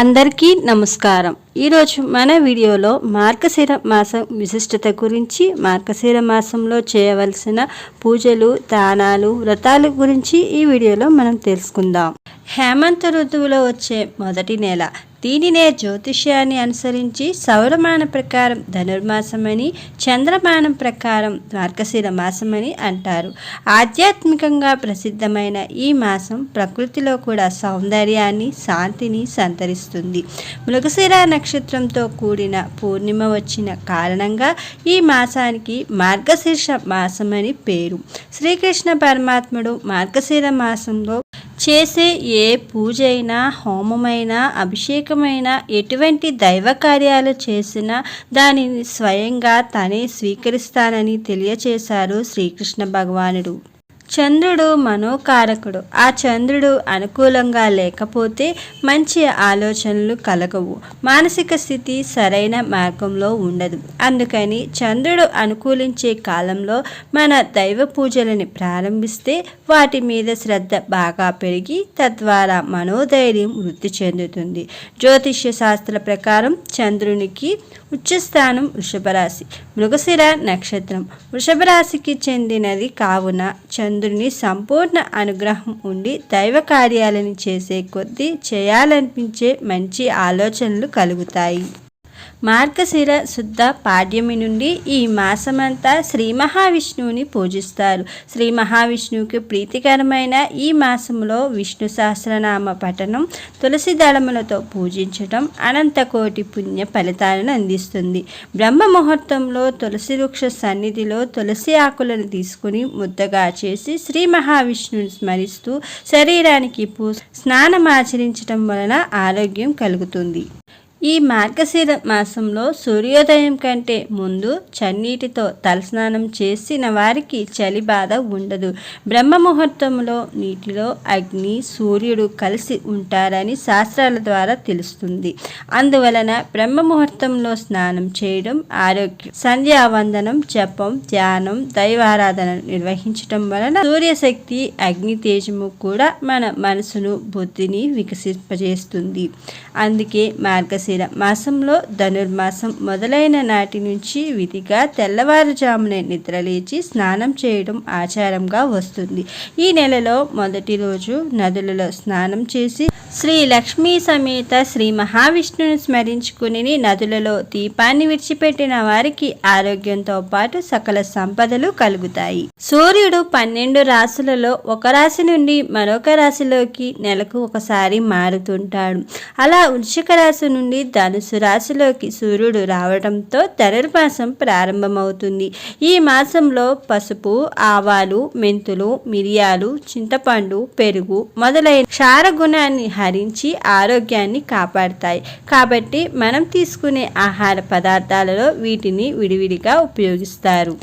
అందరికీ నమస్కారం. ఈరోజు మన వీడియోలో మార్గశిర మాసం విశిష్టత గురించి మార్గశిర మాసంలో చేయవలసిన పూజలు దానాలు వ్రతాల గురించి ఈ వీడియోలో మనం తెలుసుకుందాం. హేమంత ఋతువులో వచ్చే మొదటి నెల దీనినే జ్యోతిష్యాన్ని అనుసరించి సౌరమానం ప్రకారం ధనుర్మాసమని చంద్రమానం ప్రకారం మార్గశిర మాసమని అంటారు. ఆధ్యాత్మికంగా ప్రసిద్ధమైన ఈ మాసం ప్రకృతిలో కూడా సౌందర్యాన్ని శాంతిని సంతరిస్తుంది. మృగశిర నక్షత్రంతో కూడిన పూర్ణిమ వచ్చిన కారణంగా ఈ మాసానికి మార్గశీర్ష మాసమని పేరు. శ్రీకృష్ణ పరమాత్ముడు మార్గశిర మాసంలో చేసే ఏ పూజ అయినా హోమమైనా అభిషేకమైనా ఎటువంటి దైవ కార్యాలు చేసినా దానిని స్వయంగా తనే స్వీకరిస్తానని తెలియచేశారు శ్రీకృష్ణ భగవానుడు. చంద్రుడు మనోకారకుడు. ఆ చంద్రుడు అనుకూలంగా లేకపోతే మంచి ఆలోచనలు కలగవు. మానసిక స్థితి సరైన మార్గంలో ఉండదు. అందుకని చంద్రుడు అనుకూలించే కాలంలో మన దైవ పూజలని ప్రారంభిస్తే వాటి మీద శ్రద్ధ బాగా పెరిగి తద్వారా మనోధైర్యం వృద్ధి చెందుతుంది. జ్యోతిష్య శాస్త్ర ప్రకారం చంద్రునికి ఉచ్చస్థానం వృషభరాశి. మృగశిర నక్షత్రం. వృషభరాశికి చెందినది కావున చంద్రుని సంపూర్ణ అనుగ్రహం ఉండి దైవ కార్యాలను చేసే కొద్దీ చేయాలనిపించే మంచి ఆలోచనలు కలుగుతాయి. మార్గశిర శుద్ధ పాడ్యమి నుండి ఈ మాసమంతా శ్రీ మహావిష్ణువుని పూజిస్తారు. శ్రీ మహావిష్ణువుకి ప్రీతికరమైన ఈ మాసంలో విష్ణు సహస్రనామ పఠనం తులసి దళములతో పూజించటం అనంతకోటి పుణ్య ఫలితాలను అందిస్తుంది. బ్రహ్మ ముహూర్తంలో తులసి వృక్ష సన్నిధిలో తులసి ఆకులను తీసుకుని ముద్దగా చేసి శ్రీ మహావిష్ణువుని స్మరిస్తూ శరీరానికి పూ స్నానం ఆచరించటం వలన ఆరోగ్యం కలుగుతుంది. ఈ మార్గశిర మాసంలో సూర్యోదయం కంటే ముందు చన్నీటితో తలస్నానం చేసిన వారికి చలి బాధ ఉండదు. బ్రహ్మ ముహూర్తంలో నీటిలో అగ్ని సూర్యుడు కలిసి ఉంటారని శాస్త్రాల ద్వారా తెలుస్తుంది. అందువలన బ్రహ్మ ముహూర్తంలో స్నానం చేయడం ఆరోగ్యం. సంధ్యావందనం జపం ధ్యానం దైవారాధన నిర్వహించడం వలన సూర్యశక్తి అగ్ని తేజము కూడా మన మనసును బుద్ధిని వికసింపజేస్తుంది. అందుకే మార్గశిర మాసంలో ధనుర్మాసం మొదలైన నాటి నుంచి విధిగా తెల్లవారుజామునే నిద్రలేచి స్నానం చేయడం ఆచారంగా వస్తుంది. ఈ నెలలో మొదటి రోజు నదులలో స్నానం చేసి శ్రీ లక్ష్మీ సమేత శ్రీ మహావిష్ణుని స్మరించుకుని నదులలో దీపాన్ని విడిచిపెట్టిన వారికి ఆరోగ్యంతో పాటు సకల సంపదలు కలుగుతాయి. సూర్యుడు పన్నెండు రాశులలో ఒక రాశి నుండి మరొక రాశిలోకి నెలకు ఒకసారి మారుతుంటాడు. అలా వృషిక రాశి నుండి ధనుసు రాశిలోకి సూర్యుడు రావడంతో ధనుర్మాసం ప్రారంభమవుతుంది. ఈ మాసంలో పసుపు ఆవాలు మెంతులు మిరియాలు చింతపండు పెరుగు మొదలైన క్షారగుణాన్ని హరించి ఆరోగ్యాన్ని కాపాడతాయి. కాబట్టి మనం తీసుకునే ఆహార పదార్థాలలో వీటిని విడివిడిగా ఉపయోగిస్తారు.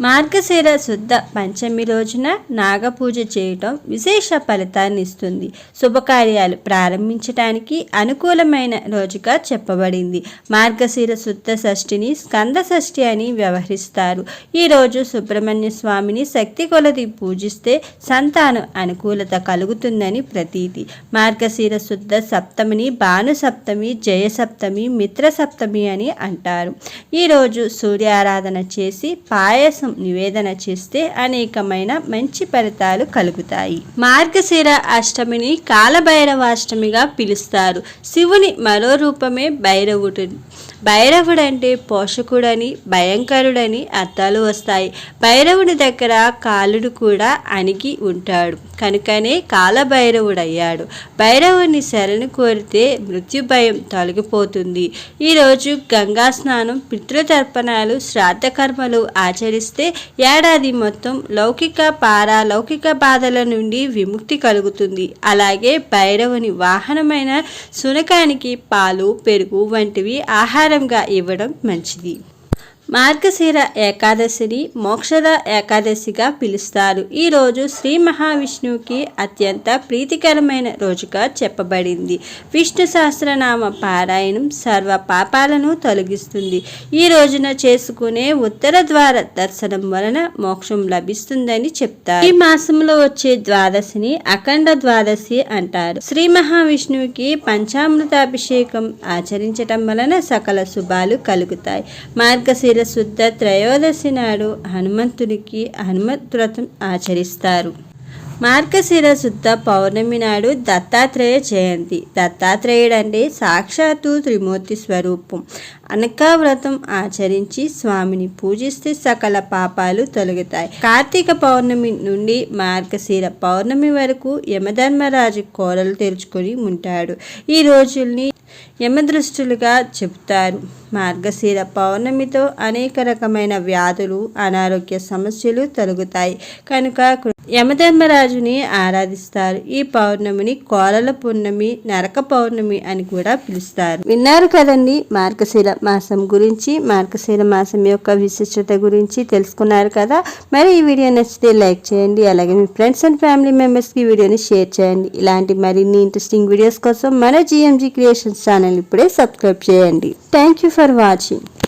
మార్గశిర శుద్ధ పంచమి రోజున నాగపూజ చేయటం విశేష ఫలితాన్ని ఇస్తుంది. శుభకార్యాలు ప్రారంభించటానికి అనుకూలమైన రోజుగా చెప్పబడింది. మార్గశిర శుద్ధ షష్ఠిని స్కంద షష్ఠి అని వ్యవహరిస్తారు. ఈరోజు సుబ్రహ్మణ్య స్వామిని శక్తి కొలది పూజిస్తే సంతానం అనుకూలత కలుగుతుందని ప్రతీతి. మార్గశిర శుద్ధ సప్తమిని భాను సప్తమి జయ సప్తమి మిత్ర సప్తమి అని అంటారు. ఈరోజు సూర్యారాధన చేసి పాయసం నివేదన చేస్తే అనేకమైన మంచి ఫలితాలు కలుగుతాయి. మార్గశిర అష్టమిని కాలభైరవాష్టమిగా పిలుస్తారు. శివుని మరో రూపమే భైరవుడు. భైరవుడంటే పోషకుడని భయంకరుడని అర్థాలు వస్తాయి. భైరవుడి దగ్గర కాలుడు కూడా అణిగి ఉంటాడు. కనుకనే కాలభైరవుడయ్యాడు. భైరవుని శరణు కోరితే మృత్యు భయం తొలగిపోతుంది. ఈరోజు గంగా స్నానం పితృతర్పణాలు శ్రాద్ధకర్మలు ఆచరిస్తే చేస్తే ఏడాది మొత్తం లౌకిక పారాలౌకిక బాధల నుండి విముక్తి కలుగుతుంది. అలాగే భైరవుని వాహనమైన శునకానికి పాలు పెరుగు వంటివి ఆహారంగా ఇవ్వడం మంచిది. మార్గశిర ఏకాదశిని మోక్షద ఏకాదశిగా పిలుస్తారు. ఈ రోజు శ్రీ మహావిష్ణువుకి అత్యంత ప్రీతికరమైన రోజుగా చెప్పబడింది. విష్ణు సహస్రనామ పారాయణం సర్వ పాపాలను తొలగిస్తుంది. ఈ రోజున చేసుకునే ఉత్తర ద్వార దర్శనం వలన మోక్షం లభిస్తుందని చెప్తారు. ఈ మాసంలో వచ్చే ద్వాదశిని అఖండ ద్వాదశి అంటారు. శ్రీ మహావిష్ణువుకి పంచామృతాభిషేకం ఆచరించటం వలన సకల శుభాలు కలుగుతాయి. మార్గశిర శుద్ధ త్రయోదశి నాడు హనుమంతునికి హనుమద్వ్రతం ఆచరిస్తారు. మార్గశిర శుద్ధ పౌర్ణమి నాడు దత్తాత్రేయ జయంతి. దత్తాత్రేయుడు అంటే సాక్షాత్తు త్రిమూర్తి స్వరూపం. అనకావ్రతం ఆచరించి స్వామిని పూజిస్తే సకల పాపాలు తొలగుతాయి. కార్తీక పౌర్ణమి నుండి మార్గశిర పౌర్ణమి వరకు యమధర్మరాజు కోరలు తెరుచుకొని ఉంటాడు. ఈ రోజుల్ని యమదృష్టులుగా చెబుతారు. మార్గశీర పౌర్ణమితో అనేక రకమైన వ్యాధులు అనారోగ్య సమస్యలు తొలగుతాయి. కనుక యమధర్మరాజుని ఆరాధిస్తారు. ఈ పౌర్ణమిని కోరల పౌర్ణమి నరక పౌర్ణమి అని కూడా పిలుస్తారు. విన్నారు కదండి మార్గశీర మాసం గురించి మార్గశైల మాసం యొక్క విశిష్టత గురించి తెలుసుకున్నారు కదా. మరి ఈ వీడియో నచ్చితే లైక్ చేయండి అలాగే మీ ఫ్రెండ్స్ అండ్ ఫ్యామిలీ మెంబర్స్కి వీడియోని షేర్ చేయండి. ఇలాంటి మరిన్ని ఇంట్రెస్టింగ్ వీడియోస్ కోసం మన జిఎంజీ క్రియేషన్స్ ఛానల్ ఇప్పుడే సబ్స్క్రైబ్ చేయండి. Thank you for watching